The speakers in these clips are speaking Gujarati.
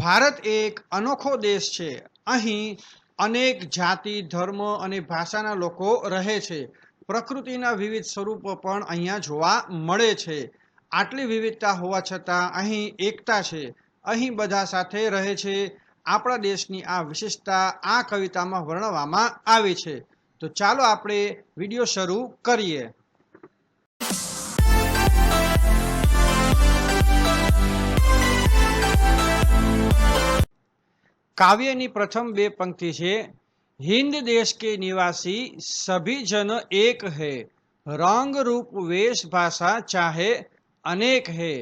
ભારત એક અનોખો દેશ છે. અહીં અનેક જાતિ, ધર્મ અને ભાષાના લોકો રહે છે. પ્રકૃતિના વિવિધ સ્વરૂપો પણ અહીંયા જોવા મળે છે. આટલી વિવિધતા હોવા છતાં અહીં એકતા છે. અહીં બધા સાથે રહે છે. આપણા દેશની આ વિશેષતા આ કવિતામાં વર્ણવવામાં આવી છે. તો ચાલો આપણે વીડિયો શરૂ કરીએ. काव्य प्रथम बे पंक्ति છે हिंद देश के निवासी सभी जन एक है रंग रूप वेश भाषा चाहे અનેક હે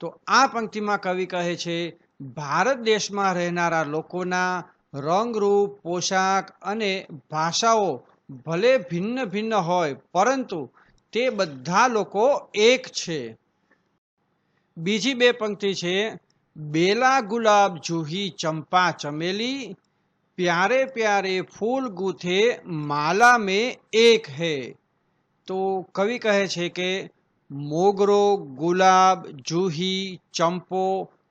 તો આ પંક્તિમાં કવિ કહે છે ભારત દેશમાં રહેનારા લોકોના રંગરૂપ પોશાક અને ભાષાઓ ભલે ભિન્ન ભિન્ન હોય પરંતુ તે બધા લોકો એક છે બીજી બે પંક્તિ છે बेला गुलाब जूही चंपा चमेली प्यारे प्यारे फूल गूथे माला में एक है તો કવિ કહે છે કે મોગરો ગુલાબ જૂહી ચંપો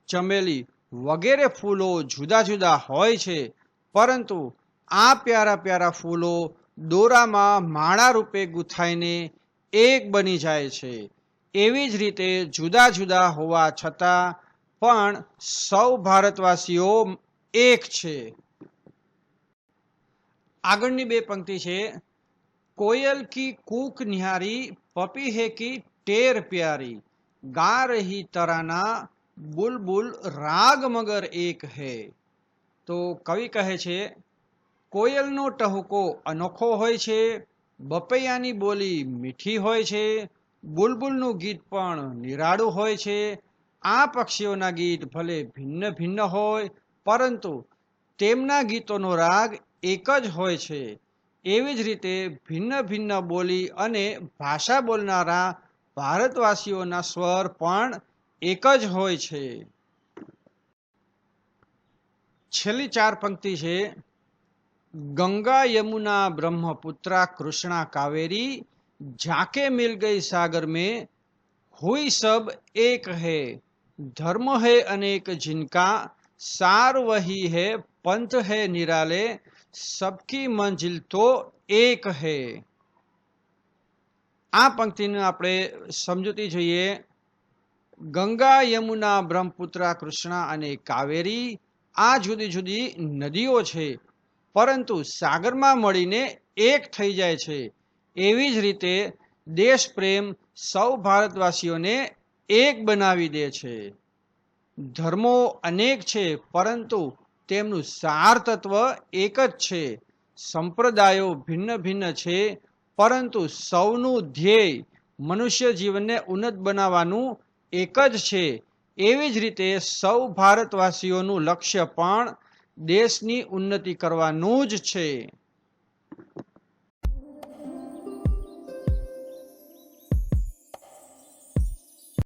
ચમેલી વગેરે ફૂલો જુદા જુદા હોય છે પરંતુ આ પ્યારા પ્યારા ફૂલો દોરામાં માળા રૂપે ગૂંથાઈને એક બની જાય છે એવી જ રીતે જુદા જુદા હોવા છતાં પણ સૌ ભારતવાસીઓ એક છે. આગળની બે પંક્તિ છે, કોયલ કી કૂક નિહારી, પપી હે કી ટેર પ્યારી. ગા રહી તરાના, બુલબુલ રાગ મગર એક હે. તો કવિ કહે છે, કોયલનો ટહુકો અનોખો હોય છે, બપૈયાની બોલી મીઠી હોય છે, બુલબુલનું ગીત પણ નિરાળું હોય છે આ પક્ષીઓના ગીત ભલે ભિન્ન ભિન્ન હોય, પરંતુ તેમના ગીતોનો રાગ એક જ હોય છે. એવી જ રીતે ભિન્ન ભિન્ન બોલી અને ભાષા બોલનારા ભારતવાસીઓના સ્વર પણ એક જ હોય છે. છેલ્લી ચાર પંક્તિ છે, ગંગા યમુના બ્રહ્મપુત્રા કૃષ્ણા કાવેરી જાકે મિલ ગઈ સાગર મેં, હુઈ સબ એક હૈ. धर्म है अनेक जिनका सार वही है पंथ है निराले सबकी मंजिल તો એક હે આ પંક્તિને આપણે સમજૂતી જોઈએ ગંગા યમુના બ્રહ્મપુત્રા કૃષ્ણા અને કાવેરી આ જુદી જુદી નદીઓ છે પરંતુ સાગરમાં મળીને એક થઈ જાય છે એવી જ રીતે દેશ પ્રેમ સૌ ભારતવાસીઓને એક બનાવી દે છે. ધર્મો અનેક છે, પરંતુ તેમનું સાર તત્વ એક જ છે. સંપ્રદાયો ભિન્ન ભિન્ન છે, પરંતુ સૌનું ધ્યેય મનુષ્ય જીવનને ઉન્નત બનાવવાનું એક જ છે. એવી જ રીતે સૌ ભારતવાસીઓનું લક્ષ્ય પણ દેશની ઉન્નતિ કરવાનું જ છે.